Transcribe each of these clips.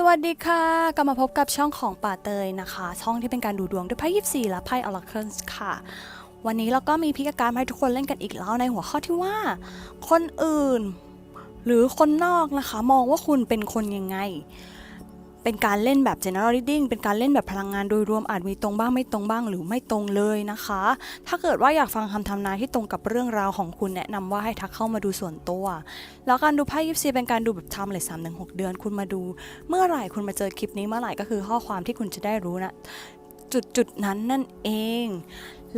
สวัสดีค่ะ กลับมาพบกับช่องของป่าเตยนะคะ ช่องที่เป็นการดูดวงด้วยไพ่ยิปซีและไพ่ออร์เคิลค่ะ วันนี้เราก็มีพิกการให้ทุกคนเล่นกันอีกแล้วในหัวข้อที่ว่า คนอื่น หรือคนนอกนะคะ มองว่าคุณเป็นคนยังไง เป็นการเล่นแบบ general reading เป็นการเล่นแบบพลังงานโดยรวมอาจมีตรงบ้างไม่ตรงบ้างหรือไม่ตรงเลยนะคะ ถ้าเกิดว่าอยากฟังคำทำนายที่ตรงกับเรื่องราวของคุณแนะนำว่าให้ทักเข้ามาดูส่วนตัว แล้วการดูไพ่ยิปซีเป็นการดูแบบทม์เลยสามถึงหกเดือน คุณมาดู เมื่อไหร่คุณมาเจอคลิปนี้เมื่อไหร่ก็คือข้อความที่คุณจะได้รู้นะจุดจุดนั้นนั่นเอง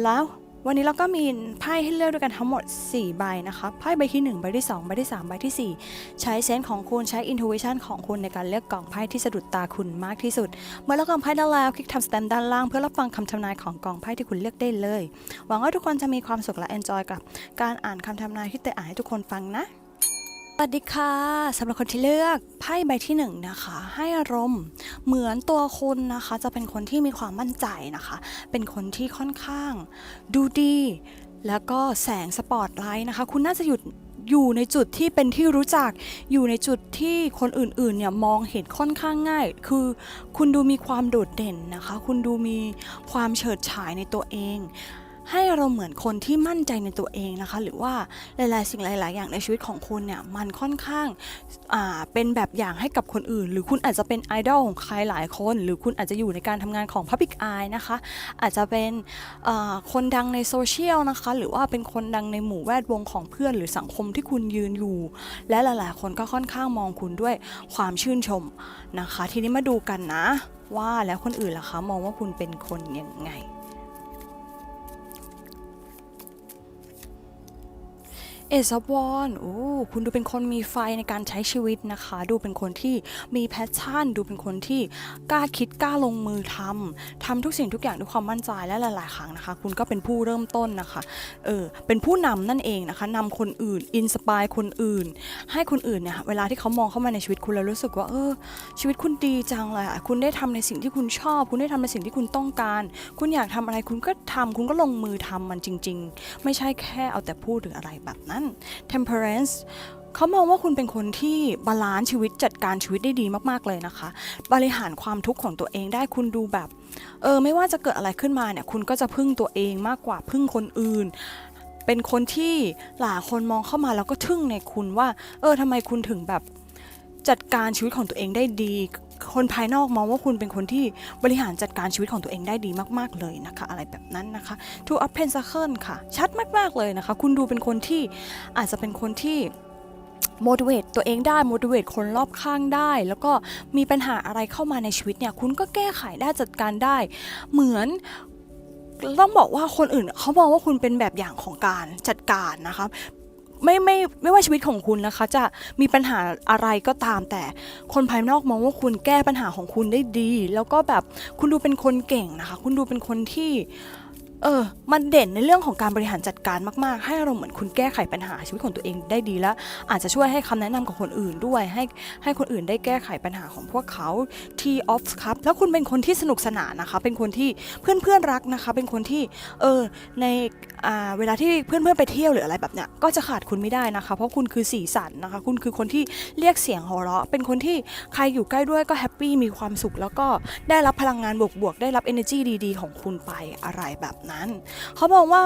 แล้ว วันนี้เราก็มีไพ่ให้เลือกด้วยกันทั้งหมด 4 ใบนะคะไพ่ใบที่ 1 ใบที่ 2 ใบที่ 3 ใบที่ 4 ใช้เซนส์ของคุณใช้อินทูวิชันของคุณในการเลือกกล่องไพ่ที่สะดุดตาคุณมากที่สุด เมื่อเลือกกล่องไพ่ได้แล้วคลิกทำสแตมด้านล่างเพื่อรับฟังคำทำนายของกล่องไพ่ที่คุณเลือกได้เลย หวังว่าทุกคนจะมีความสุขและเอนจอยกับ การอ่านคำทำนายที่เตยอ่านให้ทุกคนฟังนะ สวัสดีค่ะสำหรับคนที่เลือกไพ่ใบที่หนึ่งนะคะ ให้อารมณ์เหมือนตัวคุณนะคะ จะเป็นคนที่มีความมั่นใจนะคะ เป็นคนที่ค่อนข้าง ดูดี แล้วก็แสงสปอตไลท์นะคะ คุณน่าจะหยุดอยู่ในจุดที่เป็นที่รู้จักอยู่ในจุดที่คนอื่นๆเนี่ยมองเห็นค่อนข้างง่าย คือคุณดูมีความโดดเด่นนะคะ คุณดูมีความเฉิดฉายในตัวเอง ให้เราเหมือนคนที่มั่นใจในตัวเองนะคะ หรือว่าหลาย ๆ สิ่งหลาย ๆ อย่างในชีวิตของคุณเนี่ยมันค่อนข้างาเป็นแบบอย่างให้กับคนอื่น หรือคุณอาจจะเป็นไอดอลของใครหลายคน หรือคุณอาจจะอยู่ในการทำงานของ Public Eye นะคะ อาจจะเป็นคนดังในโซเชียลนะคะ หรือว่าเป็นคนดังในหมู่แวดวงของเพื่อน หรือสังคมที่คุณยืนอยู่ และหลาย ๆ คนก็ค่อนข้างมองคุณด้วยความชื่นชมนะคะ ทีนี้มาดูกันนะว่าแล้วคนอื่นล่ะคะ มองว่าคุณเป็นคนยังไง เอซอบวอนโอ้คุณดูเป็นคนมีไฟในการใช้ชีวิตนะคะ ดูเป็นคนที่มีแพชชั่น ดูเป็นคนที่กล้าคิดกล้าลงมือทำทำทุกสิ่งทุกอย่างด้วยความมั่นใจและหลาย ๆ ครั้งนะคะ คุณก็เป็นผู้เริ่มต้นนะคะเออเป็นผู้นำนั่นเองนะคะนำคนอื่นอินสปายคนอื่น ให้คนอื่นเนี่ยเวลาที่เขามองเข้ามาในชีวิตคุณแล้วรู้สึกว่าเออชีวิตคุณดีจังเลยอะคุณได้ทำในสิ่งที่คุณชอบ คุณได้ทำในสิ่งที่คุณต้องการ คุณอยากทำอะไรคุณก็ทำคุณก็ลงมือทำมันจริง ๆ ไม่ใช่แค่เอาแต่พูดหรืออะไรแบบนั้น temperance เขามองว่าคุณเป็นคนที่บาลานซ์ชีวิตจัดการชีวิตได้ดีมากๆเลยนะคะ บริหารความทุกข์ของตัวเองได้คุณดูแบบเออไม่ว่าจะเกิดอะไรขึ้นมาเนี่ยคุณก็จะพึ่งตัวเองมากกว่าพึ่งคนอื่น เป็นคนที่หลายคนมองเข้ามาแล้วก็ทึ่งในคุณว่า เออทำไมคุณถึงแบบจัดการชีวิตของตัวเองได้ดี คนภายนอกมองว่าคุณเป็นคนที่บริหารจัดการชีวิตของตัวเองได้ดีมากๆเลยนะคะ อะไรแบบนั้นนะคะ Two of Pentacles ค่ะ ชัดมากๆเลยนะคะ คุณดูเป็นคนที่อาจจะเป็นคนที่ motivate ตัวเองได้ motivate คนรอบข้างได้ แล้วก็มีปัญหาอะไรเข้ามาในชีวิตเนี่ย คุณก็แก้ไขได้จัดการได้ เหมือนต้องบอกว่าคนอื่นเขามองว่าคุณเป็นแบบอย่างของการจัดการนะคะ ไม่ไม่ไม่ว่าชีวิตของคุณนะคะ จะมีปัญหาอะไรก็ตาม แต่คนภายนอกมองว่าคุณแก้ปัญหาของคุณได้ดี แล้วก็แบบคุณดูเป็นคนเก่งนะคะ คุณดูเป็นคนที่ เออ มันเด่นในเรื่องของการบริหารจัดการมาก ๆ ให้เราเหมือนคุณแก้ไขปัญหาชีวิตของตัวเองได้ดีแล้ว อาจจะช่วยให้คำแนะนำกับคนอื่นด้วย ให้ให้คนอื่นได้แก้ไขปัญหาของพวกเขา T of Cup แล้วคุณเป็นคนที่สนุกสนานนะคะ เป็นคนที่เพื่อนเพื่อนๆรักนะคะ เป็นคนที่เออในอ่าเวลาที่เพื่อนเพื่อนๆไปเที่ยวหรืออะไรแบบเนี้ยก็จะขาดคุณไม่ได้นะคะ เพราะคุณคือสีสันนะคะ คุณคือคนที่เรียกเสียงหัวเราะ เป็นคนที่ใครอยู่ใกล้ด้วยก็แฮปปี้มีความสุขแล้วก็ได้รับพลังงานบวกๆได้รับ energy ดีๆ ของคุณไปอะไรแบบนั้น เขาบอกว่า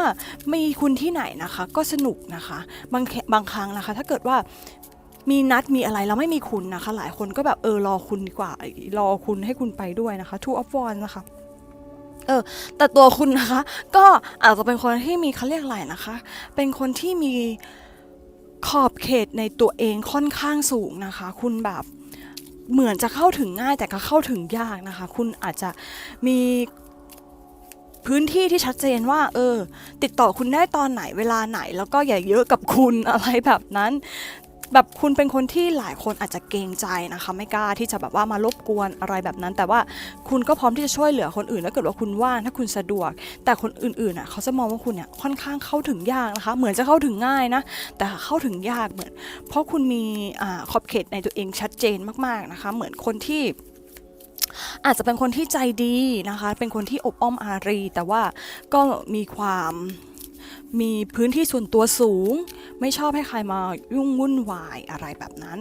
มีคุณที่ไหนนะคะ ก็สนุกนะคะบางคบางครั้งนะคะ ถ้าเกิดว่ามีนัดมีอะไรแล้วไม่มีคุณนะคะ หลายคนก็แบบเออรอคุณดีกว่า รอคุณให้คุณไปด้วยนะคะ Two of Wands นะคะเออแต่ตัวคุณนะคะ ก็อาจจะเป็นคนที่มีเขาเรียกอะไรนะคะ เป็นคนที่มีขอบเขตในตัวเองค่อนข้างสูงนะคะ คุณแบบเหมือนจะเข้าถึงง่ายแต่ก็เข้าถึงยากนะคะ คุณอาจจะมี พื้นที่ที่ชัดเจนว่า เออ ติดต่อคุณได้ตอนไหนเวลาไหน แล้วก็อย่าเยอะกับคุณอะไรแบบนั้นแบบคุณเป็นคนที่หลายคนอาจจะเกรงใจนะคะ ไม่กล้าที่จะแบบว่ามารบกวนอะไรแบบนั้น แต่ว่าคุณก็พร้อมที่จะช่วยเหลือคนอื่นถ้าเกิดว่าคุณว่างถ้าคุณสะดวก แต่คนอื่นๆอะเขาจะมองว่าคุณเนี่ยค่อนข้างเข้าถึงยากนะคะ เหมือนจะเข้าถึงง่ายนะ แต่เข้าถึงยากเหมือน เพราะคุณมีอ่าขอบเขตในตัวเองชัดเจนมากๆนะคะ เหมือนคนที่ อาจจะเป็นคนที่ใจดีนะคะ เป็นคนที่อบอ้อมอารี แต่ว่าก็มีความ มีพื้นที่ส่วนตัวสูง ไม่ชอบให้ใครมายุ่งวุ่นวายอะไรแบบนั้น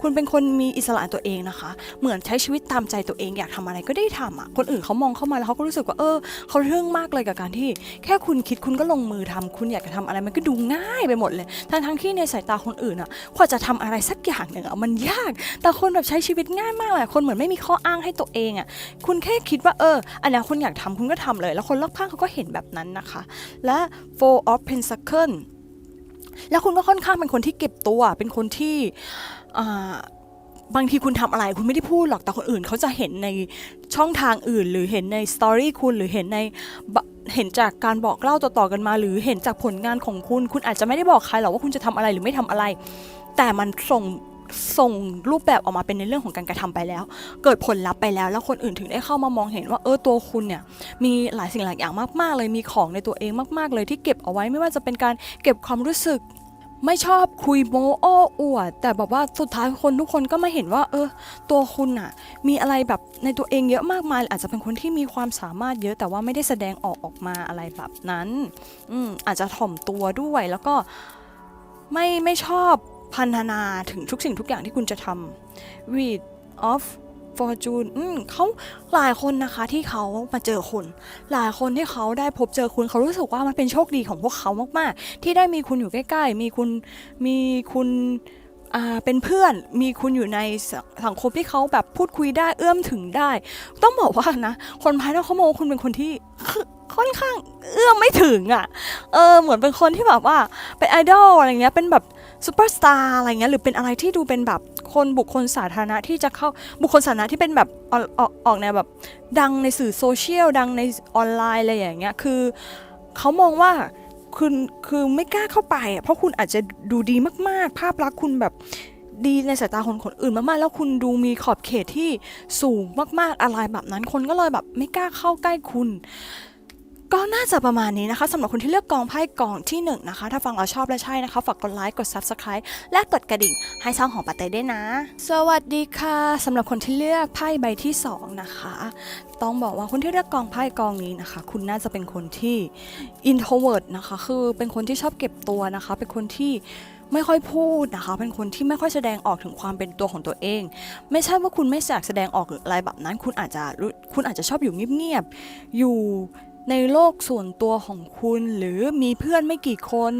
คุณเป็นคนมีอิสระตัวเองนะคะ เหมือนใช้ชีวิตตามใจตัวเองอยากทำอะไรก็ได้ทำอะคนอื่นเขามองเข้ามาแล้วเขาก็รู้สึกว่าเออเขาเรื่องมากเลยกับการที่ แค่คุณคิดคุณก็ลงมือทำคุณอยากจะทำอะไรมันก็ดูง่ายไปหมดเลยทั้งทั้งที่ในสายตาคนอื่นอะกว่าจะทำอะไรสักอย่างหนึ่งอะมันยาก แต่คนแบบใช้ชีวิตง่ายมากเลยคนเหมือนไม่มีข้ออ้างให้ตัวเองอะคุณแค่คิดว่าเอออันนี้คุณอยากทำคุณก็ทำเลย แล้วคนรอบข้างเขาก็เห็นแบบนั้นนะคะ และ four of pentacle แล้วคุณก็ค่อนข้างเป็นคนที่เก็บตัว เป็นคนที่บางทีคุณทำอะไรคุณไม่ได้พูดหรอกแต่คนอื่นเขาจะเห็นในช่องทางอื่น หรือเห็นในสตอรี่คุณหรือเห็นในเห็นจากการบอกเล่าต่อๆกันมา หรือเห็นจากผลงานของคุณ คุณอาจจะไม่ได้บอกใครหรอกว่าคุณจะทำอะไรหรือไม่ทำอะไร แต่มันส่ง ส่งรูปแบบออกมาเป็นในเรื่องของการกระทำไปแล้ว เกิดผลลัพธ์ไปแล้ว แล้วคนอื่นถึงได้เข้ามามองเห็นว่าเออตัวคุณเนี่ยมีหลายสิ่งหลายอย่างมากๆ เลยมีของในตัวเองมากๆ เลยที่เก็บเอาไว้ไม่ว่าจะเป็นการเก็บความรู้สึกไม่ชอบคุยโมโอ้อวด แต่แบบว่าสุดท้ายคนทุกคนก็มาเห็นว่า เออ ตัวคุณอะมีอะไรแบบในตัวเองเยอะมากมาย อาจจะเป็นคนที่มีความสามารถเยอะแต่ว่าไม่ได้แสดงออกออกมาอะไรแบบนั้น อืมอาจจะถ่อมตัวด้วยแล้วก็ไม่ไม่ชอบ พันธนาถึงทุกสิ่งทุกอย่างที่คุณจะทำ read of fortune อืมเขาหลายคนนะคะที่เขามาเจอคุณ หลายคนที่เขาได้พบเจอคุณเขารู้สึกว่ามันเป็นโชคดีของพวกเขามากๆ ที่ได้มีคุณอยู่ใกล้ ๆ มีคุณมีคุณเป็นเพื่อนมีคุณอยู่ในสสังคมที่เขาแบบพูดคุยได้เอื้อมถึงได้ ต้องบอกว่านะ คนภายนอกเขามองว่าคุณเป็นคนที่คือค่อนข้างเอื้อมไม่ถึงอะ่ะ เออเหมือนเป็นคนที่แบบว่าเป็นไอดอลอะไรเงี้ยเป็นแบบ ซูเปอร์สตาร์อะไรเงี้ยหรือเป็นอะไรที่ดูเป็นแบบคนบุคคลสาธารณะที่จะเข้าบุคคลสาธารณะที่เป็นแบบออกออกออกแนวแบบ ดังในสื่อโซเชียลดังในออนไลน์อะไรอย่างเงี้ยคือเขามองว่าคุณคือไม่กล้าเข้าไปอะเพราะคุณอาจจะดูดีมาก ๆ ภาพลักษณ์คุณแบบดีในสายตาคนคนอื่นมากๆ แล้วคุณดูมีขอบเขตที่สูงมากๆอะไรแบบนั้น คนก็เลยแบบไม่กล้าเข้าใกล้คุณ ก็น่าจะประมาณนี้นะคะสำหรับคนที่เลือกกองไพ่กองที่1นงนะคะ ถ้าฟังเราชอบและใช่นะคะ ฝากกดไลค์กด Subscribe และกดกระดิ่ง ให้ช่องของปาเต้ด้วยนะ สวัสดีค่ะสำหรับคนที่เลือกไพ่ใบที่ 2 นะคะ ต้องบอกว่าคนที่เลือกกองไพ่กองนี้นะคะ คุณน่าจะเป็นคนที่ introvert นะคะ คือเป็นคนที่ชอบเก็บตัวนะคะ เป็นคนที่ไม่ค่อยพูดนะคะ เป็นคนที่ไม่ค่อยแสดงออกถึงความเป็นตัวของตัวเอง ไม่ใช่ว่าคุณไม่อยากแสดงออกหรืออะไรแบบนั้น คุณอาจจะคุณอาจจะชอบอยู่เงียบๆอยู่ ในโลกส่วนตัวของคุณหรือมีเพื่อนไม่กี่คน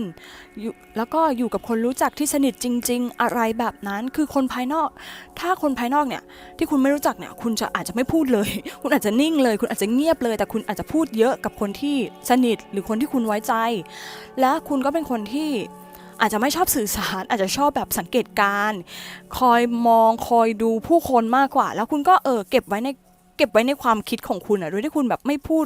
แล้วก็อยู่กับคนรู้จักที่สนิทจริง ๆ อะไรแบบนั้นคือคนภายนอก ถ้าคนภายนอกเนี่ยที่คุณไม่รู้จักเนี่ยคุณจะอาจจะไม่พูดเลย คุณอาจจะนิ่งเลย คุณอาจจะเงียบเลย แต่คุณอาจจะพูดเยอะกับคนที่สนิทหรือคนที่คุณไว้ใจ และคุณก็เป็นคนที่อาจจะไม่ชอบสื่อสารอาจจะชอบแบบสังเกตการ คอยมองคอยดูผู้คนมากกว่า แล้วคุณก็เออเก็บไว้ใน เก็บไว้ในความคิดของคุณอะโดยที่คุณแบบไม่พูด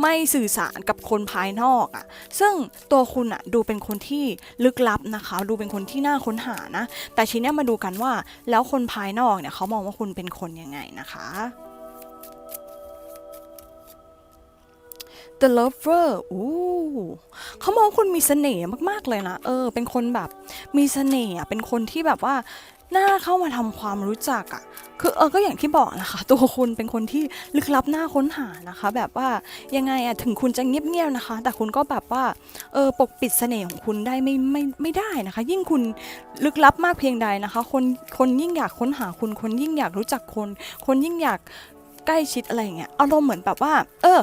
ไม่สื่อสารกับคนภายนอกอะซึ่งตัวคุณอะดูเป็นคนที่ลึกลับนะคะ ดูเป็นคนที่น่าค้นหานะ แต่ทีเนี้ยมาดูกันว่าแล้วคนภายนอกเนี่ยเขามองว่าคุณเป็นคนยังไงนะคะ The Lover อู้เขามองคุณมีเสน่ห์มาก ๆ เลยนะ เออ เป็นคนแบบมีเสน่ห์อะเป็นคนที่แบบว่า น่าเข้ามาทำความรู้จักอะคือเออก็อย่างที่บอกนะคะ ตัวคุณเป็นคนที่ลึกลับหน่าค้นหานะคะ แบบว่ายังไงอะถึงคุณจะเงียบๆนะคะ แต่คุณก็แบบว่าเออปกปิดเสน่ห์ของคุณได้ไม่ไม่ไม่ได้นะคะ ยิ่งคุณลึกลับมากเพียงใดนะคะ คนคนยิ่งอยากค้นหาคุณคนยิ่งอยากรู้จักคน คนยิ่งอยากใกล้ชิดอะไรอย่างเงี้ยอารมณ์เหมือนแบบว่า เออ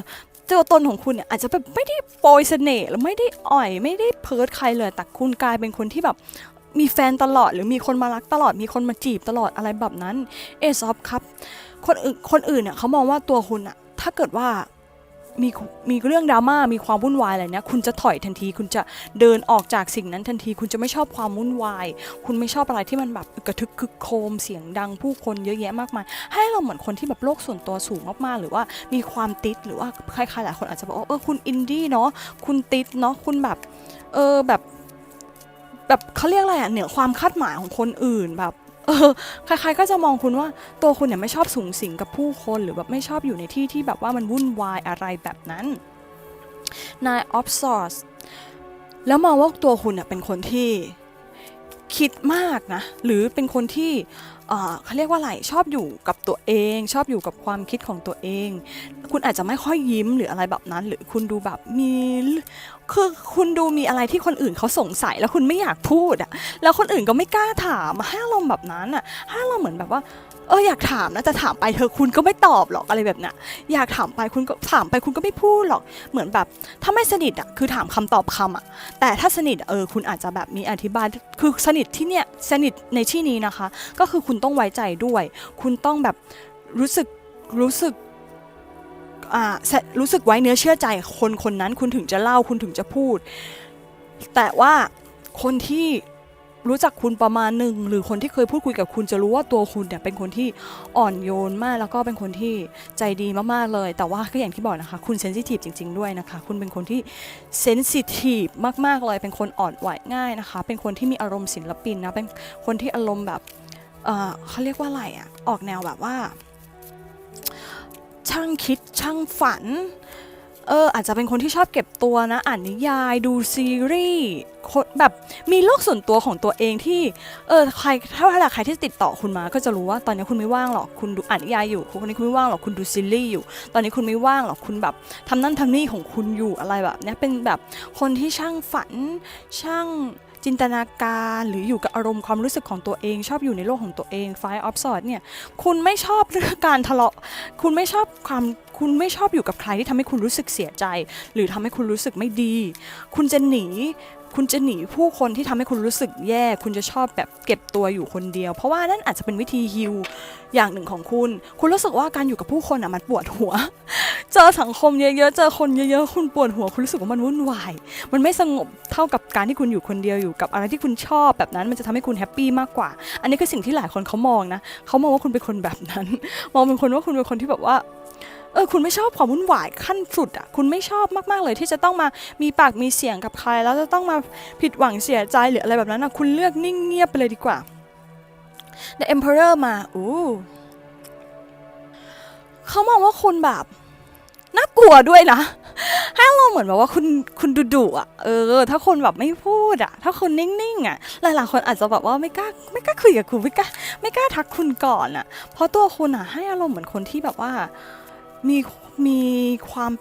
ตัวตนของคุณเนี่ยอาจจะแบบไม่ได้โปรยเสน่ห์แล้วไม่ได้อ่อยไม่ได้เพิร์ดใครเลยแต่คุณกลายเป็นคนที่แบบ มีแฟนตลอด หรือมีคนมารักตลอดมีคนมาจีบตลอดอะไรแบบนั้นเอซอฟครับคนอื่นคนอื่นเนี่ยเขามองว่าตัวคุณอะถ้าเกิดว่ามีมีเรื่องดราม่ามีความวุ่นวายอะไรเนี่ยคุณจะถอยทันที คุณจะเดินออกจากสิ่งนั้นทันที คุณจะไม่ชอบความวุ่นวาย คุณไม่ชอบอะไรที่มันแบบกระทึกคึกโครมเสียงดังผู้คนเยอะแยะมากมาย ให้เราเหมือนคนที่แบบโลกส่วนตัวสูงมากๆ หรือว่ามีความติดหรือว่าใครๆหลายคนอาจจะบอกว่าเออคุณอินดี้เนาะคุณติดเนาะคุณแบบเออแบบ แบบเขาเรียกอะไรอะเหนือความคาดหมายของคนอื่นแบบเออใครๆก็จะมองคุณว่าตัวคุณเนี่ยไม่ชอบสูงสิงกับผู้คนหรือแบบไม่ชอบอยู่ในที่ที่แบบว่ามันวุ่นวายอะไรแบบนั้นนายออฟซอร์สแล้วมองว่าตัวคุณเนี่ยเป็นคนที่คิดมากนะ หรือเป็นคนที่ เขาเรียกว่าอะไรชอบอยู่กับตัวเอง ชอบอยู่กับความคิดของตัวเอง คุณอาจจะไม่ค่อยยิ้มหรืออะไรแบบนั้น หรือคุณดูแบบมีคือคุณดูมีอะไรที่คนอื่นเขาสงสัยแล้วคุณไม่อยากพูดอะแล้วคนอื่นก็ไม่กล้าถามให้ารมแบบนั้นอะให้ารมเหมือนแบบว่า เอออยากถามนะแต่ถามไปเธอคุณก็ไม่ตอบหรอกอะไรแบบเนี้ยอยากถามไปคุณก็ถามไปคุณก็ไม่พูดหรอกเหมือนแบบถ้าไม่สนิทอะคือถามคำตอบคำอะแต่ถ้าสนิทเออคุณอาจจะแบบมีอธิบายคือสนิทที่เนี่ยสนิทในที่นี้นะคะ ก็คือคุณต้องไว้ใจด้วย คุณต้องแบบรู้สึกรู้สึกอ่ารู้สึกไว้เนื้อเชื่อใจคนคนนั้นคุณถึงจะเล่าคุณถึงจะพูด แต่ว่าคนที่ รู้จักคุณประมาณหนึ่งหรือคนที่เคยพูดคุยกับคุณจะรู้ว่าตัวคุณเนี่ยเป็นคนที่อ่อนโยนมาก แล้วก็เป็นคนที่ใจดีมากๆเลย แต่ว่าก็อย่างที่บอกนะคะ คุณเซนซิทีฟจริง ๆด้วยนะคะ คุณเป็นคนที่เซนซิทีฟมากๆเลยเป็นคนอ่อนไหวง่ายนะคะ เป็นคนที่มีอารมณ์ศิลปินนะเป็นคนที่อารมณ์แบบเออเขาเรียกว่าอะไรอะออกแนวแบบว่า ช่างคิดช่างฝัน เอออาจจะเป็นคนที่ชอบเก็บตัวนะ อ่านนิยายดูซีรีส์แบบมีโลกส่วนตัวของตัวเองที่เออใครถ้าเวลาใครที่ติดต่อคุณมา ก็จะรู้ว่าตอนนี้คุณไม่ว่างหรอกคุณดูอ่านนิยายอยู่คนนี้คุณไม่ว่างหรอกคุณดูซีรีส์อยู่ ตอนนี้คุณไม่ว่างหรอกคุณแบบทำนั่นทำนี่ของคุณอยู่อะไรแบบเนี้ยเป็นแบบคนที่ช่างฝันช่างจินตนาการหรืออยู่กับอารมณ์ความรู้สึกของตัวเอง ชอบอยู่ในโลกของตัวเองไฟออฟสอดเนี่ยคุณไม่ชอบเรื่องการทะเลาะ คุณไม่ชอบความ คุณไม่ชอบอยู่กับใครที่ทำให้คุณรู้สึกเสียใจ หรือทำให้คุณรู้สึกไม่ดี คุณจะหนี คุณจะหนีผู้คนที่ทำให้คุณรู้สึกแย่ คุณจะชอบแบบเก็บตัวอยู่คนเดียว เพราะว่านั่นอาจจะเป็นวิธีฮิลอย่างหนึ่งของคุณ คุณรู้สึกว่าการอยู่กับผู้คนอะมันปวดหัว เจอสังคมเยอะๆ เจอคนเยอะๆ คุณปวดหัว คุณรู้สึกว่ามันวุ่นวาย มันไม่สงบเท่ากับการที่คุณอยู่คนเดียวอยู่กับอะไรที่คุณชอบแบบนั้นมันจะทำให้คุณแฮปปี้มากกว่า อันนี้คือสิ่งที่หลายคนเขามองนะ เขามองว่าคุณเป็นคนแบบนั้น มองเป็นคนว่าคุณเป็นคนที่แบบว่า เออคุณไม่ชอบความวุ่นวายขั้นสุดอะคุณไม่ชอบมากๆเลยที่จะต้องมามีปากมีเสียงกับใคร แล้วจะต้องมาผิดหวังเสียใจหรืออะไรแบบนั้นนะคุณเลือกนิ่งเงียบไปเลยดีกว่า The Emperor มาอู้เขามองว่าคุณแบบน่ากลัวด้วยนะให้เราเหมือนแบบว่าคุณคุณดุดุอะ เออ ถ้าคนแบบไม่พูดอะ ถ้าคนนิ่งๆอะ หลายๆคนอาจจะแบบว่าไม่กล้าไม่กล้าคุยกับคุณไม่กล้าไม่กล้าทักคุณก่อนอะ เพราะตัวคุณอะให้อารมณ์เหมือนคนที่แบบว่า มีมีความ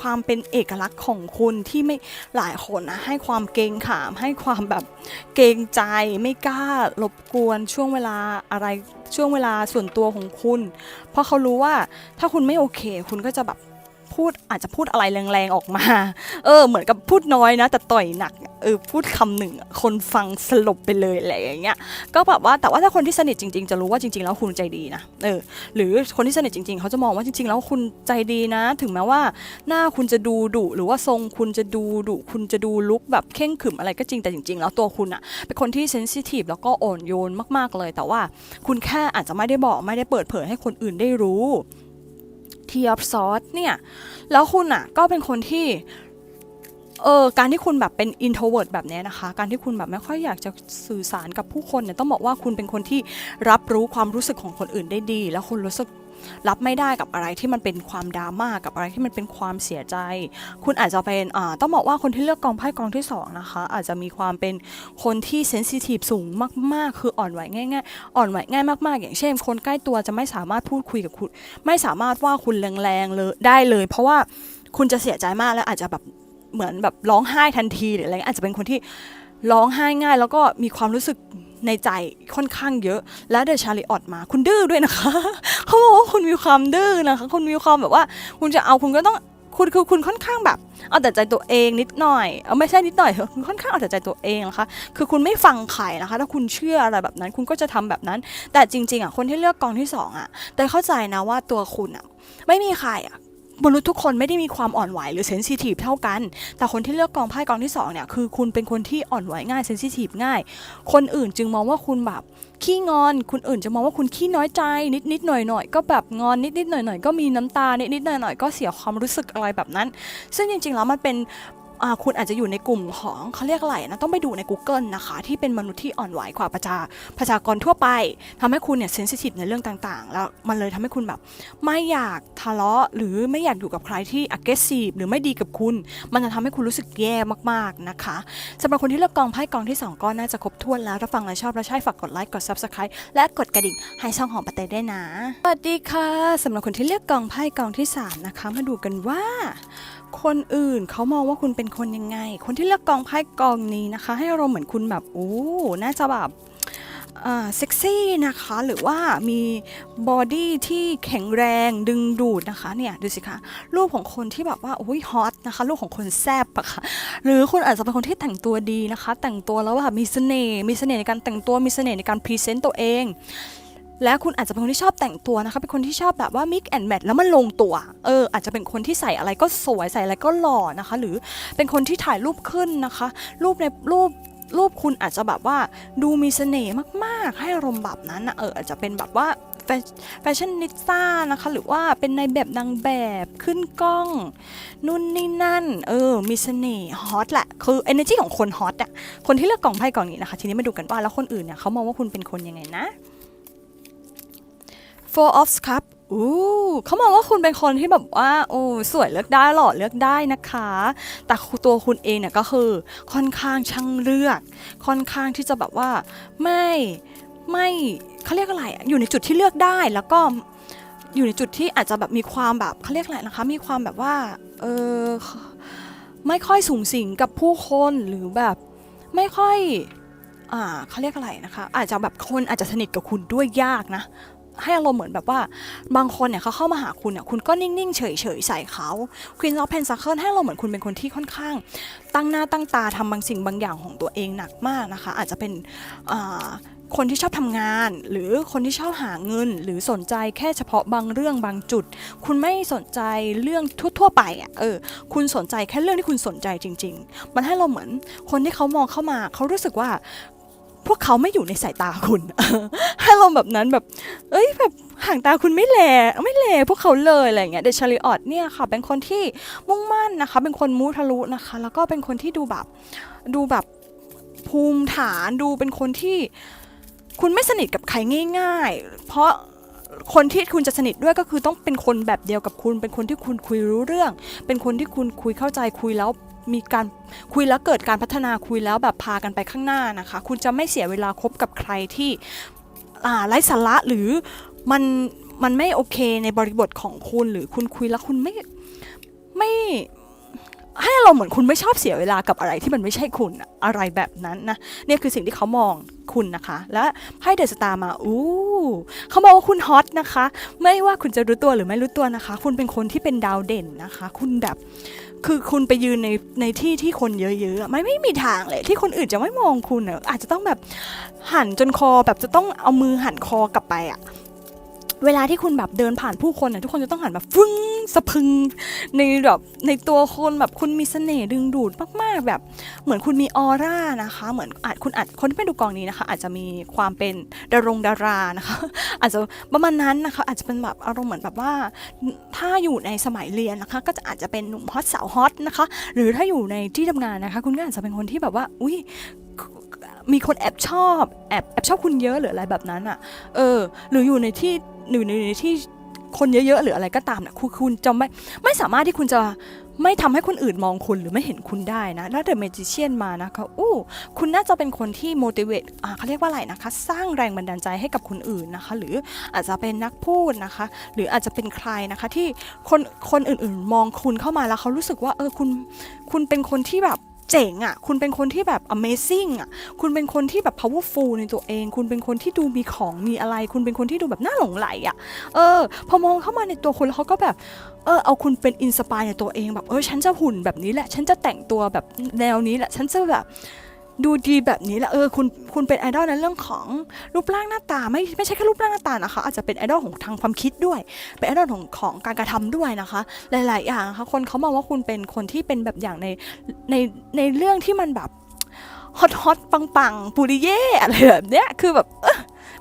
ความเป็นเอกลักษณ์ของคุณที่ไม่หลายคนนะให้ความเกรงขาม ให้ความแบบเกรงใจไม่กล้ารบกวนช่วงเวลาอะไรช่วงเวลาส่วนตัวของคุณ เพราะเขารู้ว่าถ้าคุณไม่โอเค คุณก็จะแบบ พูดอาจจะพูดอะไรแรงๆออกมา เออ เหมือนกับพูดน้อยนะ แต่ต่อยหนักเออพูดคำหนึ่งคนฟังสลบไปเลยอะไรอย่างเงี้ยก็แบบว่าแต่ว่าถ้าคนที่สนิทจริง ๆ จะรู้ว่าจริง ๆ แล้วคุณใจดีนะเออหรือคนที่สนิทจริง ๆเขาจะมองว่าจริง ๆ แล้วคุณใจดีนะ ถึงแม้ว่า หน้าคุณจะดูดุหรือว่าทรงคุณจะดูดุคุณจะดูลุกแบบเข่งขึมอะไรก็จริงแต่จริง ๆ แล้วตัวคุณอะเป็นคนที่เซนซิทีฟแล้วก็อ่อนโยนมากๆเลย แต่ว่าคุณแค่อาจจะไม่ได้บอกไม่ได้เปิดเผยให้คนอื่นได้รู้ ทีออฟซอสเนี่ยแล้วคุณอะก็เป็นคนที่เออการที่คุณแบบเป็น introvert แบบนี้นะคะ การที่คุณแบบไม่ค่อยอยากจะสื่อสารกับผู้คนเนี่ยต้องบอกว่าคุณเป็นคนที่รับรู้ความรู้สึกของคนอื่นได้ดี แล้วคุณรู้สึก รับไม่ได้กับอะไรที่มันเป็นความดราม่ากับอะไรที่มันเป็นความเสียใจ คุณอาจจะเป็นต้องบอกว่าคนที่เลือกกองไพ่กองที่สองนะคะอาจจะมีความเป็นคนที่เซนซิทีฟสูงมาก ๆ คืออ่อนไหวง่ายๆอ่อนไหวง่ายมาก ๆ อย่างเช่น คนใกล้ตัวจะไม่สามารถพูดคุยกับคุณ ไม่สามารถว่าคุณแรงๆเลยได้เลย เพราะว่าคุณจะเสียใจมากแล้วอาจจะแบบเหมือนแบบร้องไห้ทันทีหรืออะไรเงี้อาจจะเป็นคนที่ร้องไห้ง่าย แล้วก็มีความรู้สึก ในใจค่อนข้างเยอะ และเดอะชาริออตมา คุณดื้อด้วยนะคะ เขาบอกว่าคุณมีความดื้อนะคะ คุณมีความแบบว่า คุณจะเอาคุณก็ต้องคุณคือคุณค่อนข้างแบบเอาแต่ใจตัวเองนิดหน่อยเอาไม่ใช่นิดหน่อยเถอคุณค่อนข้างเอาแต่ใจตัวเองนะคะ คือคุณไม่ฟังใครนะคะ ถ้าคุณเชื่ออะไรแบบนั้น คุณก็จะทำแบบนั้น แต่จริง ๆอะคนที่เลือกกองที่สองอะแต่เข้าใจนะว่าตัวคุณอะไม่มีใครอะ มนุษย์ทุกคนไม่ได้มีความอ่อนไหวหรือเซนซิทีฟเท่ากัน แต่คนที่เลือกกองไพ่กองที่สองเนี่ยคือคุณเป็นคนที่อ่อนไหวง่ายเซนซิทีฟง่าย คนอื่นจึงมองว่าคุณแบบขี้งอน คนอื่นจะมองว่าคุณขี้น้อยใจ นิดนิดหน่อยหน่อยก็แบบงอนนิดนิดหน่อยหน่อยก็มีน้ำตานิดนิดหน่อยหน่อยก็เสียความรู้สึกอะไรแบบนั้น ซึ่งจริงๆแล้วมันเป็น คุณอาจจะอยู่ในกลุ่มของเขาเรียกอะไรนะต้องไปดูใน Google นะคะ ที่เป็นมนุษย์ที่อ่อนไหวกว่าประชาประชากรทั่วไปทำให้คุณเนี่ยเซนซิทีฟในเรื่องต่างๆ แล้วมันเลยทำให้คุณแบบ ไม่อยากทะเลาะหรือไม่อยากอยู่กับใครที่ aggressive หรือไม่ดีกับคุณ มันจะทำให้คุณรู้สึกแย่มากๆนะคะสำหรับคนที่เลือกกองไพ่กองที่ 2 ก็น่าจะครบถ้วนแล้วถ้าฟังแล้วชอบและใช่ฝากกดไลค์กด subscribe และกดกระดิ่งให้ช่องของปะเต้ได้นะสวัสดีค่ะสำหรับคนที่เลือกกองไพ่กองที่ 3 นะคะมาดูกันว่า คนอื่นเขามองว่าคุณเป็นคนยังไง คนที่เลือกกองไพ่กองนี้นะคะ ให้เราเหมือนคุณแบบโอ้น่าจะแบบเซ็กซี่นะคะ หรือว่ามีบอดี้ที่แข็งแรงดึงดูดนะคะเนี่ยดูสิคะรูปของคนที่แบบว่าโอ้ยฮอตนะคะรูปของคนแซบอะค่ะหรือคุณอาจจะเป็นคนที่แต่งตัวดีนะคะ แต่งตัวแล้วแบบมีเสน่ห์มีเสน่ห์ในการแต่งตัวมีเสน่ห์ในการพรีเซนต์ตัวเอง และคุณอาจจะเป็นคนที่ชอบแต่งตัวนะคะ เป็นคนที่ชอบแบบว่า mix and match แล้วมันลงตัว เออ อาจจะเป็นคนที่ใส่อะไรก็สวยใส่อะไรก็หล่อนะคะ หรือเป็นคนที่ถ่ายรูปขึ้นนะคะ รูปในรูปรูปคุณอาจจะแบบว่าดูมีเสน่ห์มาก ๆ ให้อารมณ์แบบนั้นนะเอออาจจะเป็นแบบว่าแฟชชั่นนิสต้านะคะ หรือว่าเป็นในแบบนางแบบขึ้นกล้อง นู่นนี่นั่น เออ มีเสน่ห์ฮอตแหละ คือ energy ของคนฮอตอะคนที่เลือกกล่องไพ่กล่องนี้นะคะ ทีนี้มาดูกันว่าแล้วคนอื่นเนี่ยเขามองว่าคุณเป็นคนยังไงนะ Four of Cup อู้เขามองว่าคุณเป็นคนที่แบบว่าโอ้สวยเลือกได้หล่อเลือกได้นะคะ แต่ตัวคุณเองเนี่ยก็คือค่อนข้างช่างเลือก ค่อนข้างที่จะแบบว่าไม่ไม่เขาเรียกอะไรอะอยู่ในจุดที่เลือกได้แล้วก็อยู่ในจุดที่อาจจะแบบมีความแบบเขาเรียกอะไรนะคะ มีความแบบว่าเออไม่ค่อยสูงสิงกับผู้คนหรือแบบไม่ค่อยอ่าเขาเรียกอะไรนะคะ อาจจะแบบคนอาจจะสนิทกับคุณด้วยยากนะ ให้อารมณ์เหมือนแบบว่า บางคนเนี่ยเขาเข้ามาหาคุณเนี่ยคุณก็นิ่ง ๆ เฉย ๆ ใส่เขา Queen of Pentacles ให้เราเหมือนคุณเป็นคนที่ค่อนข้าง ตั้งหน้าตั้งตาทำบางสิ่งบางอย่างของตัวเองหนักมากนะคะ อาจจะเป็นคนที่ชอบทำงาน หรือคนที่ชอบหาเงิน หรือสนใจแค่เฉพาะบางเรื่องบางจุด คุณไม่สนใจเรื่องทั่วๆไปอะเออคุณสนใจแค่เรื่องที่คุณสนใจจริง ๆ มันให้เราเหมือนคนที่เขามองเข้ามา เขารู้สึกว่า พวกเขาไม่อยู่ในสายตาคุณให้เราแบบนั้นแบบ เอ้ยแบบห่างตาคุณไม่แลไม่แลพวกเขาเลยอะไรเงี้ยเดชาริออตเนี่ยค่ะ เป็นคนที่มุ่งมั่นนะคะ เป็นคนมุทะลุนะคะ แล้วก็เป็นคนที่ดูแบบดูแบบภูมิฐานดูเป็นคนที่คุณไม่สนิทกับใครง่าย ๆ เพราะคนที่คุณจะสนิทด้วยก็คือต้องเป็นคนแบบเดียวกับคุณ เป็นคนที่คุณคุยรู้เรื่อง เป็นคนที่คุณคุยเข้าใจคุยแล้ว มีการคุยแล้วเกิดการพัฒนาคุยแล้วแบบพากันไปข้างหน้านะคะ คุณจะไม่เสียเวลาคบกับใครที่อ่าไร้สาระหรือมันมันไม่โอเคในบริบทของคุณหรือคุณคุยแล้วคุณไม่ไม่ให้เราเหมือนคุณไม่ชอบเสียเวลากับอะไรที่มันไม่ใช่คุณอะอะไรแบบนั้นนะเนี่ยคือสิ่งที่เขามองคุณนะคะ และไพ่เดอะสตาร์มาอู้เขาบอกว่าคุณฮอตนะคะ ไม่ว่าคุณจะรู้ตัวหรือไม่รู้ตัวนะคะ คุณเป็นคนที่เป็นดาวเด่นนะคะ คุณแบบคือคุณไปยืนในในที่ที่คนเยอะๆอะไม่ไม่มีทางเลยที่คนอื่นจะไม่มองคุณอะอาจจะต้องแบบหันจนคอแบบจะต้องเอามือหันคอกลับไปอะ เวลาที่คุณแบบเดินผ่านผู้คนอะทุกคนจะต้องหันแบบฟึ้งสะพึงในแบบในตัวคนแบบคุณมีเสน่ห์ดึงดูดมากๆ แบบเหมือนคุณมีออร่านะคะ เหมือนอาจคุณอาจคนที่ไปดูกองนี้นะคะ อาจจะมีความเป็นดารงดารานะคะ อาจจะประมาณนั้นนะคะ อาจจะเป็นแบบอารมณ์เหมือนแบบว่า ถ้าอยู่ในสมัยเรียนนะคะ ก็จะอาจจะเป็นหนุ่มฮอตสาวฮอตนะคะ หรือถ้าอยู่ในที่ทำงานนะคะ คุณก็อาจจะเป็นคนที่แบบว่า อุ้ยมีคนแอบชอบแอบแอบชอบคุณเยอะหรืออะไรแบบนั้นอะ่ะ เออ หรืออยู่ในที่ หรือในที่คนเยอะๆหรืออะไรก็ตามนะคุณคุณจะไม่ไม่สามารถที่คุณจะไม่ทำให้คนอื่นมองคุณหรือไม่เห็นคุณได้นะ แล้วเดอะเมจิเชียนมานะคะอู้คุณน่าจะเป็นคนที่ motivate อ่าเขาเรียกว่าอะไรนะคะ สร้างแรงบันดาลใจให้กับคนอื่นนะคะ หรืออาจจะเป็นนักพูดนะคะ หรืออาจจะเป็นใครนะคะที่คนคนอื่นๆ มองคุณเข้ามาแล้วเขารู้สึกว่าเออคุณคุณเป็นคนที่แบบ เจ๋งอะ่ะ คุณเป็นคนที่แบบ amazing อะ่ะ คุณเป็นคนที่แบบ powerful ในตัวเอง คุณเป็นคนที่ดูมีของมีอะไร คุณเป็นคนที่ดูแบบน่าหลงไหลอะ่ะ เออ พอมองเข้ามาในตัวคุณแล้วเขาก็แบบ เออ เอาคุณเป็นอินสปายในตัวเองแบบ เออ ฉันจะหุ่นแบบนี้แหละ ฉันจะแต่งตัวแบบแนวนี้แหละ ฉันจะแบบ ดูดีแบบนี้แหละเออคุณคุณเป็นไอดอลในเรื่องของรูปร่างหน้าตาไม่ไม่ใช่แค่รูปร่างหน้าตานะคะอาจจะเป็นไอดอลของทางความคิดด้วย เป็นไอดอลของของการกระทำด้วยนะคะ หลาย ๆ อย่างนะคะคนเขามองว่าคุณเป็นคนที่เป็นแบบอย่างในในในเรื่องที่มันแบบฮอตฮอตปังปังๆปุริเย่อะไรแบบเนี้ยคือแบบ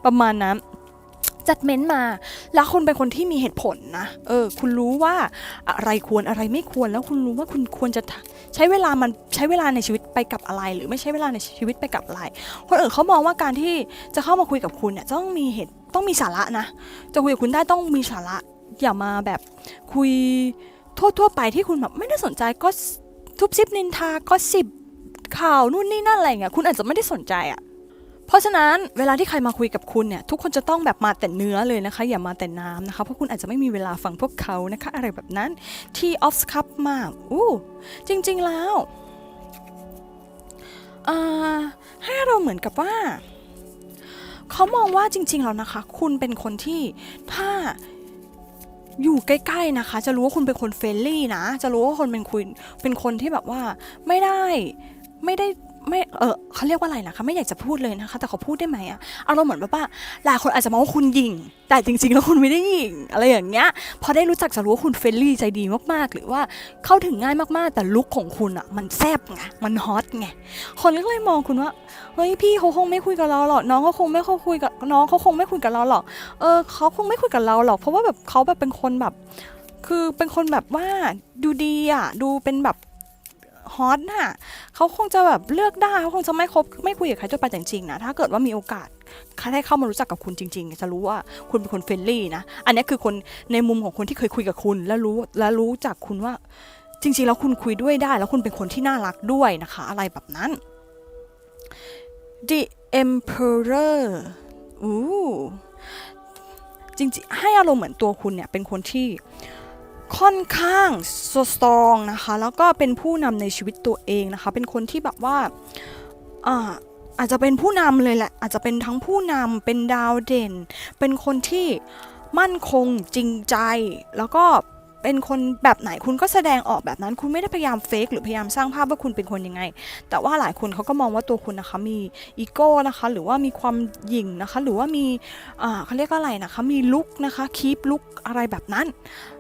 ประมาณนั้น จัดเม้นต์มา แล้วคุณเป็นคนที่มีเหตุผลนะ เออ คุณรู้ว่าอะไรควรอะไรไม่ควร แล้วคุณรู้ว่าคุณควรจะใช้เวลามันใช้เวลาในชีวิตไปกับอะไร หรือไม่ใช้เวลาในชีวิตไปกับอะไร คนอื่นเขามองว่าการที่จะเข้ามาคุยกับคุณเนี่ยต้องมีเหตุต้องมีสาระนะ จะคุยกับคุณได้ต้องมีสาระ อย่ามาแบบคุยทั่วๆไปที่คุณแบบไม่ได้สนใจก็ทุบซิบนินทาก็สิบข่าวนู่นนี่นั่นอะไรเงี้ยคุณอาจจะไม่ได้สนใจอะ เพราะฉะนั้นเวลาที่ใครมาคุยกับคุณเนี่ยทุกคนจะต้องแบบมาแต่เนื้อเลยนะคะ อย่ามาแต่น้ำนะคะเพราะคุณอาจจะไม่มีเวลาฟังพวกเขานะคะ อะไรแบบนั้นที่ออฟส์คัพมากอู้จริงๆแล้วอ่าให้เราเหมือนกับว่า เขามองว่าจริง ๆ แล้วนะคะ คุณเป็นคนที่ถ้าอยู่ใกล้ ๆ นะคะ จะรู้ว่าคุณเป็นคนเฟรนลี่นะ จะรู้ว่าคนเป็นคุณเป็นคนที่แบบว่าไม่ได้ไม่ได้ ไม่เออเขาเรียกว่าอะไรนะคะไม่อยากจะพูดเลยนะคะ แต่เขาพูดได้ไหมอะอารมณ์เหมือนแบบว่าหลายคนอาจจะมองว่าคุณหยิงแต่จริง ๆ แล้วคุณไม่ได้หยิงอะไรอย่างเงี้ยพอได้รู้จักจะรู้ว่าคุณเฟรนลี่ใจดีมากๆ หรือว่าเข้าถึงง่ายมากๆ แต่ลุคของคุณอะมันแซบไงมันฮอตไงคนก็เลยมองคุณว่าเฮ้ยพี่เขาคงไม่คุยกับเราหรอกน้องเขาคงไม่เขาคุยกับน้องเขาคงไม่คุยกับเราหรอกเออเขาคงไม่คุยกับเราหรอก เพราะว่าแบบเขาแบบเป็นคนแบบ คือเป็นคนแบบว่าดูดีอะดูเป็นแบบ ฮอตน่ะเขาคงจะแบบเลือกได้เขาคงจะไม่คบไม่คุยกับใครทั่วไปแต่จริงๆนะถ้าเกิดว่ามีโอกาสได้เข้ามารู้จักกับคุณจริง ๆ จะรู้ว่าคุณเป็นคนเฟรนลี่นะ อันนี้คือคนในมุมของคนที่เคยคุยกับคุณ แล้วรู้และรู้จักคุณว่าจริง ๆ แล้วคุณคุยด้วยได้ แล้วคุณเป็นคนที่น่ารักด้วยนะคะ อะไรแบบนั้น The Emperor อู้จริงๆให้อารมณ์เหมือนตัวคุณเนี่ยเป็นคนที่ ค่อนข้างสตรองนะคะแล้วก็เป็นผู้นำในชีวิตตัวเองนะคะ เป็นคนที่แบบว่าอ่าอาจจะเป็นผู้นำเลยแหละ อาจจะเป็นทั้งผู้นำเป็นดาวเด่น เป็นคนที่มั่นคงจริงใจ แล้วก็ เป็นคนแบบไหนคุณก็แสดงออกแบบนั้น คุณไม่ได้พยายามเฟกหรือพยายามสร้างภาพว่าคุณเป็นคนยังไง แต่ว่าหลายคนเขาก็มองว่าตัวคุณนะคะมีอีโก้นะคะหรือว่ามีความหยิ่งนะคะหรือว่ามีอ่าเขาเรียกอะไรนะคะมีลุกนะคะคีปลุกอะไรแบบนั้น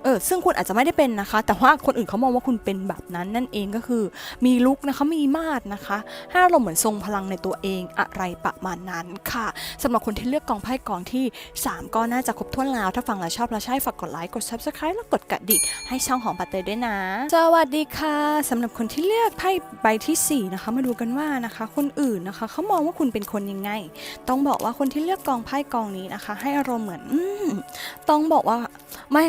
เออซึ่งคุณอาจจะไม่ได้เป็นนะคะ แต่ว่าคนอื่นเขามองว่าคุณเป็นแบบนั้นนั่นเองก็คือมีลุกนะคะมีมาดนะคะให้อารมณ์เหมือนทรงพลังในตัวเองอะไรประมาณนั้นค่ะสำหรับคนที่เลือกกองไพ่กองที่ 3 ก็น่าจะครบถ้วนแล้วถ้าฟังแล้วชอบแล้วใช่ฝากกดไลค์กด subscribe แล้วกดกระดิ่งให้ช่องของปัตเตยด้วยนะ สวัสดีค่ะสำหรับคนที่เลือกไพ่ใบทีสี่4นะคะมาดูกันว่านะคะ คนอื่นนะคะเขามองว่าคุณเป็นคนยังไง ต้องบอกว่าคนที่เลือกกองไพ่กองนี้นะคะ ให้อารมณ์เหมือนอต้องบอกว่าไม่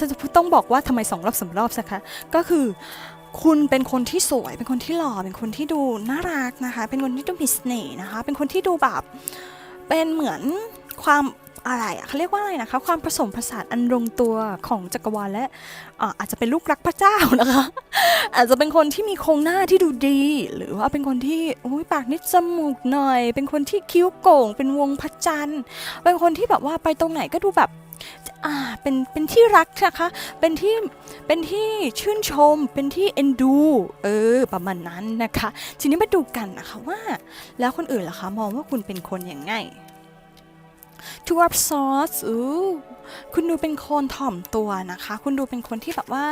จะต้องบอกว่าทำไมสองรอบสามรอบสักคะก็คือคุณเป็นคนที่สวย เป็นคนที่หล่อ เป็นคนที่ดูน่ารักนะคะ เป็นคนที่ดูมีเสน่ห์นะคะ เป็นคนที่ดูแบบ เป็นเหมือนความ อะไรอะเขาเรียกว่าอะไรนะคะ ความผสมผสานอันลงตัวของจักรวาลและอาจจะเป็นลูกรักพระเจ้านะคะ อาจจะเป็นคนที่มีโครงหน้าที่ดูดี หรือว่าเป็นคนที่โอ้ยปากนิดจมูกหน่อย เป็นคนที่คิ้วโก่ง เป็นวงพระจันทร์ เป็นคนที่แบบว่าไปตรงไหนก็ดูแบบอ่าเป็นเป็นที่รักนะคะ เป็นที่เป็นที่ชื่นชม เป็นที่เอ็นดู เออประมาณนั้นนะคะ ทีนี้มาดูกันนะคะว่า แล้วคนอื่นล่ะคะ มองว่าคุณเป็นคนอย่างไง ทูอัพซอสอู้คุณดูเป็นคนถ่อมตัวนะคะ คุณดูเป็นคนที่แบบว่า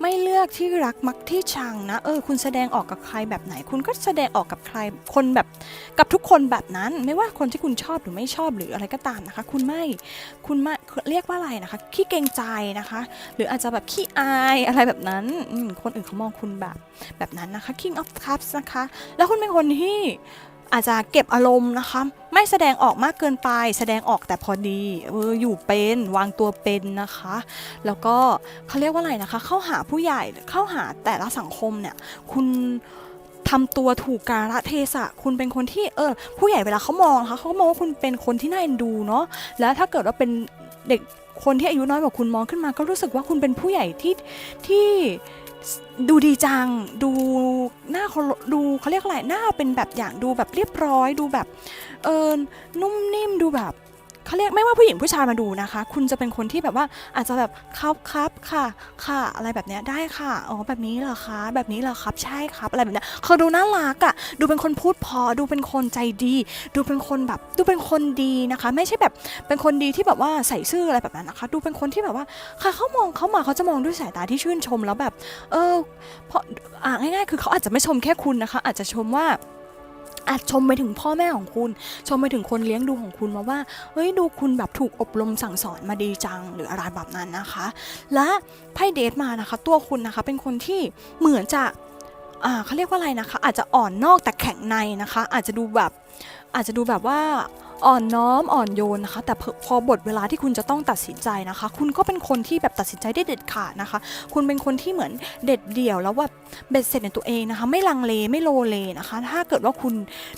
ไม่เลือกที่รักมักที่ชังนะ เออ คุณแสดงออกกับใครแบบไหน คุณก็แสดงออกกับใคร คนแบบ กับทุกคนแบบนั้น ไม่ว่าคนที่คุณชอบหรือไม่ชอบหรืออะไรก็ตามนะคะ คุณไม่ คุณไม่ เรียกว่าอะไรนะคะ ขี้เกรงใจนะคะ หรืออาจจะแบบขี้อายอะไรแบบนั้น คนอื่นเขามองคุณแบบ แบบนั้นนะคะ King of Cups นะคะ แล้วคุณเป็นคนที่ อาจจะเก็บอารมณ์นะคะ ไม่แสดงออกมากเกินไป แสดงออกแต่พอดีเอออยู่เป็นวางตัวเป็นนะคะ แล้วก็เขาเรียกว่าอะไรนะคะ เข้าหาผู้ใหญ่เข้าหาแต่ละสังคมเนี่ยคุณทำตัวถูกกาลเทศะ คุณเป็นคนที่เออผู้ใหญ่เวลาเขามองนะคะเขามองว่าคุณเป็นคนที่น่าเอ็นดูเนาะแล้วถ้าเกิดว่าเป็นเด็กคนที่อายุน้อยกว่าคุณมองขึ้นมา ก็รู้สึกว่าคุณเป็นผู้ใหญ่ที่ที่ ดูดีจัง ดูหน้าเขาดูเขาเรียกอะไรหน้าเป็นแบบอย่างดูแบบเรียบร้อย ดูแบบ เออนุ่มนิ่มดูแบบ เขาเรียกไม่ว่าผู้หญิงผู้ชายมาดูนะคะ คุณจะเป็นคนที่แบบว่าอาจจะแบบครับครับค่ะ ค่ะ อะไรแบบเนี้ยได้ค่ะอ๋อแบบนี้เหรอคะ แบบนี้เหรอครับใช่ครับอะไรแบบเนี้ยเขาดูน่ารักอะ่ะดูเป็นคนพูดพอ ดูเป็นคนใจดี ดูเป็นคนแบบดูเป็นคนดีนะคะ ไม่ใช่แบบเป็นคนดีที่แบบว่าใส่ซื่ออะไรแบบนั้นนะคะ ดูเป็นคนที่แบบว่าใครเขามองเขามาเขาจะมองด้วยสายตาที่ชื่นชมแล้วแบบ เออเพราะอ่าง่ายๆ คือเขาอาจจะไม่ชมแค่คุณนะคะ อาจจะชมว่า อาจชมไปถึงพ่อแม่ของคุณ ชมไปถึงคนเลี้ยงดูของคุณมาว่าเฮ้ยดูคุณแบบถูกอบรมสั่งสอนมาดีจังหรืออะไรแบบนั้นนะคะ และไพ่เดทมานะคะ ตัวคุณนะคะเป็นคนที่เหมือนจะอ่าเขาเรียกว่าอะไรนะคะ อาจจะอ่อนนอกแต่แข็งในนะคะ อาจจะดูแบบอาจจะดูแบบว่า อ่อนน้อมอ่อนโยนนะคะ แต่พอบทเวลาที่คุณจะต้องตัดสินใจนะคะ คุณก็เป็นคนที่แบบตัดสินใจได้เด็ดขาดนะคะ คุณเป็นคนที่เหมือนเด็ดเดี่ยวแล้วว่าเบ็ดเสร็จในตัวเองนะคะ ไม่ลังเลไม่โลเลนะคะ ถ้าเกิดว่าคุณ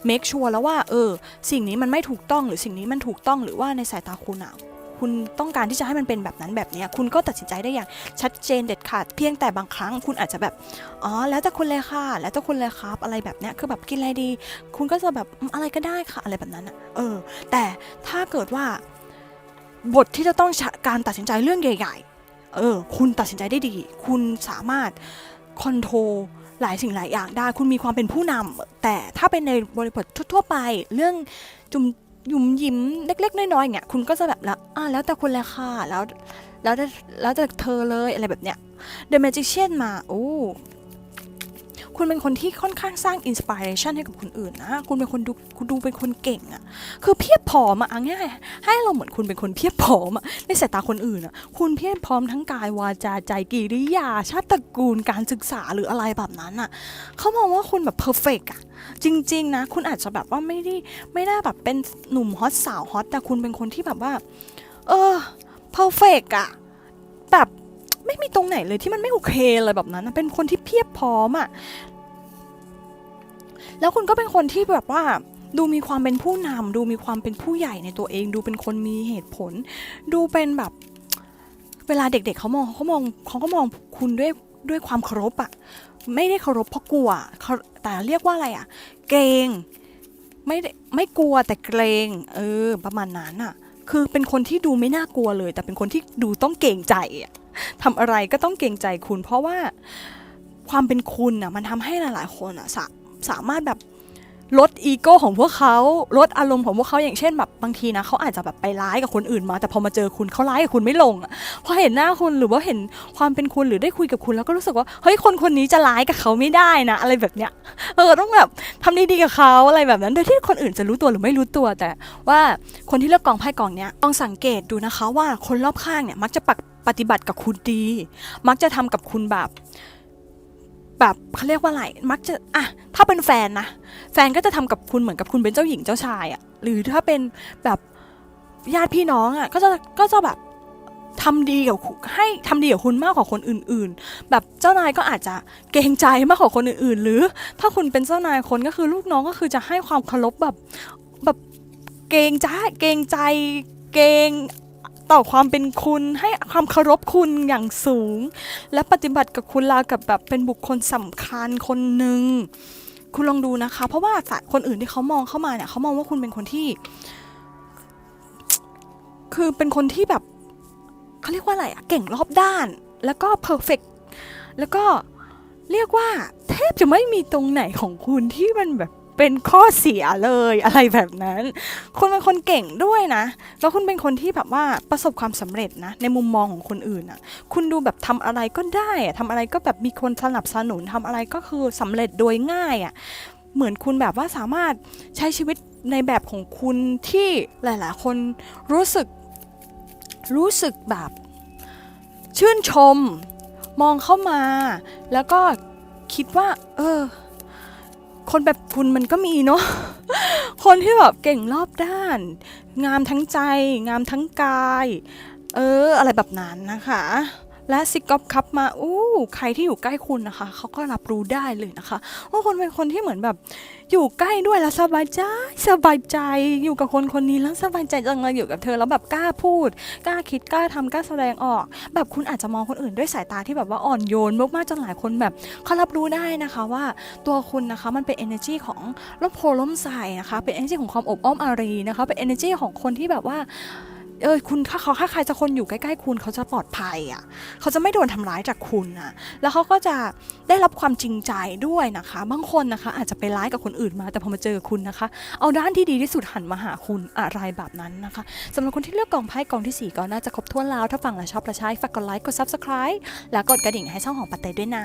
เมคชัวร์แล้วว่าเออสิ่งนี้มันไม่ถูกต้องหรือสิ่งนี้มันถูกต้องหรือว่าในสายตาคุณอะ คุณต้องการที่จะให้มันเป็นแบบนั้นแบบเนี้ยคุณก็ตัดสินใจได้อย่างชัดเจนเด็ดขาดเพียงแต่บางครั้งคุณอาจจะแบบอ๋อแล้วแต่คุณเลยค่ะแล้วแต่คุณเลยครับอะไรแบบเนี้ยคือแบบกินอะไรดี คุณก็จะแบบอะไรก็ได้ค่ะอะไรแบบนั้นอะเออ แต่ถ้าเกิดว่าบทที่จะต้องการตัดสินใจเรื่องใหญ่ ๆ เออ คุณตัดสินใจได้ดี คุณสามารถคอนโทรลหลายสิ่งหลายอย่างได้ คุณมีความเป็นผู้นำแต่ถ้าเป็นในบริบททั่วไป เรื่องจุม หยุมยิ้มเล็ก ๆ น้อยๆอย่างเงี้ยคุณก็จะแบบละอะแล้วแต่คุณเละค่ะแล้วแล้วแต่แล้วแต่เธอเลยอะไรแบบเนี้ย The Magician มาโอ้ คุณเป็นคนที่ค่อนข้างสร้างอินสปิเรชันให้กับคนอื่นนะคุณเป็นคนดูคุณดูเป็นคนเก่งอะคือเพียบพร้อมอะเอาง่ายให้เราเหมือนคุณเป็นคนเพียบพร้อมอะในสายตาคนอื่นอะคุณเพียบพร้อมทั้งกายวาจาใจกิริยา ชาติตระกูลการศึกษาหรืออะไรแบบนั้นอะเขามองว่าคุณแบบเพอร์เฟกอะจริง ๆ นะ คุณอาจจะแบบว่าไม่ได้ไม่ได้แบบเป็นหนุ่มฮอตสาวฮอตแต่คุณเป็นคนที่แบบว่า เออเพอร์เฟกอะแบบ ไม่มีตรงไหนเลยที่มันไม่โอเคเลยแบบนั้นเป็นคนที่เพียบพร้อมอะแล้วคุณก็เป็นคนที่แบบว่าดูมีความเป็นผู้นำดูมีความเป็นผู้ใหญ่ในตัวเอง ดูเป็นคนมีเหตุผล ดูเป็นแบบ เวลาเด็กๆเขามองเขามองเขาก็มองคุณด้วยด้วยความเคารพอะไม่ได้เคารพเพราะกลัวแต่เรียกว่าอะไรอะเกรงไม่ได้ไม่กลัวแต่เกรง เออ ประมาณนั้นอะ คือเป็นคนที่ดูไม่น่ากลัวเลย แต่เป็นคนที่ดูต้องเก่งใจทำอะไรก็ต้องเก่งใจคุณ เพราะว่าความเป็นคุณอะมันทำให้หลาย ๆ คนอะสามารถแบบ ลดอีโก้ของพวกเขาลดอารมณ์ของพวกเขาอย่างเช่นแบบบางทีนะเขาอาจจะแบบไปร้ายกับคนอื่นมา แต่พอมาเจอคุณเขาร้ายกับคุณไม่ลงพอเห็นหน้าคุณหรือว่าเห็นความเป็นคุณหรือได้คุยกับคุณแล้วก็รู้สึกว่าเฮ้ยคนคนนี้จะร้ายกับเขาไม่ได้นะ อะไรแบบเนี้ยเออต้องแบบทำดีๆกับเขาอะไรแบบนั้นโดยที่คนอื่นจะรู้ตัวหรือไม่รู้ตัวแต่ ว่าคนที่เลือกกองไพ่กองเนี้ยต้องสังเกตดูนะคะว่าคนรอบข้างเนี่ยมักจะปฏิปฏิบัติกับคุณดี มักจะทำกับคุณแบบ แบบเขาเรียกว่าอะไรมักจะอะถ้าเป็นแฟนนะแฟนก็จะทำกับคุณเหมือนกับคุณเป็นเจ้าหญิงเจ้าชายอะ่ะหรือถ้าเป็นแบบญาติพี่น้องอะ่ะก็จะก็จะแบบทำดีกับให้ทำดีกับคุณมากกว่าคนอื่น ๆ แบบเจ้านายก็อาจจะเกรงใจมากกว่าคนอื่น ๆ หรือถ้าคุณเป็นเจ้านายคนก็คือลูกน้องก็คือจะให้ความเคารพแบบแบบเกรงใจเกรงใจเกรง ต่อความเป็นคุณให้ความเคารพคุณอย่างสูง และปฏิบัติกับคุณลากับแบบเป็นบุคคลสำคัญคนหนึ่งคุณลองดูนะคะ เพราะว่าสายคนอื่นที่เขามองเข้ามาเนี่ยเขามองว่าคุณเป็นคนที่ คือเป็นคนที่แบบเขาเรียกว่าอะไรอะเก่งรอบด้าน แล้วก็เพอร์เฟกแล้วก็เรียกว่าแทบจะไม่มีตรงไหนของคุณที่มันแบบ เป็นข้อเสียเลยอะไรแบบนั้น คุณเป็นคนเก่งด้วยนะ แล้วคุณเป็นคนที่แบบว่าประสบความสำเร็จนะ ในมุมมองของคนอื่นอะคุณดูแบบทำอะไรก็ได้อะทำอะไรก็แบบมีคนสนับสนุนทำอะไรก็คือสำเร็จโดยง่ายอะ เหมือนคุณแบบว่าสามารถใช้ชีวิตในแบบของคุณที่หลาย ๆ คนรู้สึกรู้สึกแบบชื่นชม มองเข้ามา แล้วก็คิดว่า เออ คนแบบคุณมันก็มีเนาะคนที่แบบเก่งรอบด้าน งามทั้งใจ งามทั้งกาย เออ อะไรแบบนั้นนะคะและซิกอฟคับมาอู้ใครที่อยู่ใกล้คุณนะคะ เขาก็รับรู้ได้เลยนะคะว่าคนเป็นคนที่เหมือนแบบอยู่ใกล้ด้วยแล้วสบายใจสบายใจอยู่กับคนคนนี้แล้วสบายใจจังเลยอยู่กับเธอแล้วแบบกล้าพูดกล้าคิดกล้าทำกล้าแสดงออก แบบคุณอาจจะมองคนอื่นด้วยสายตาที่แบบว่าอ่อนโยนมากๆจนหลายคนแบบเขารับรู้ได้นะคะว่าตัวคุณนะคะมันเป็น energy ของร่มโพล่มใสนะคะเป็น energy ของความอบอ้อมอารีนะคะเป็น energy ของคนที่แบบว่า เออคุณถ้าเขาถ้าใครจะคนอยู่ใกล้ๆ คุณเขาจะปลอดภัยอะเขาจะไม่โดนทำร้ายจากคุณนะแล้วเขาก็จะได้รับความจริงใจด้วยนะคะ บางคนนะคะ อาจจะไปร้ายกับคนอื่นมา แต่พอมาเจอคุณนะคะ เอาด้านที่ดีที่สุดหันมาหาคุณอะไรแบบนั้นนะคะสำหรับคนที่เลือกกองไพ่กองที่ 4 ก็น่าจะครบถ้วนแล้วถ้าฟังและชอบและใช้ฝากกดไลค์กด subscribe แล้วกดกระดิ่งให้ช่องของปัตเต้ด้วยนะ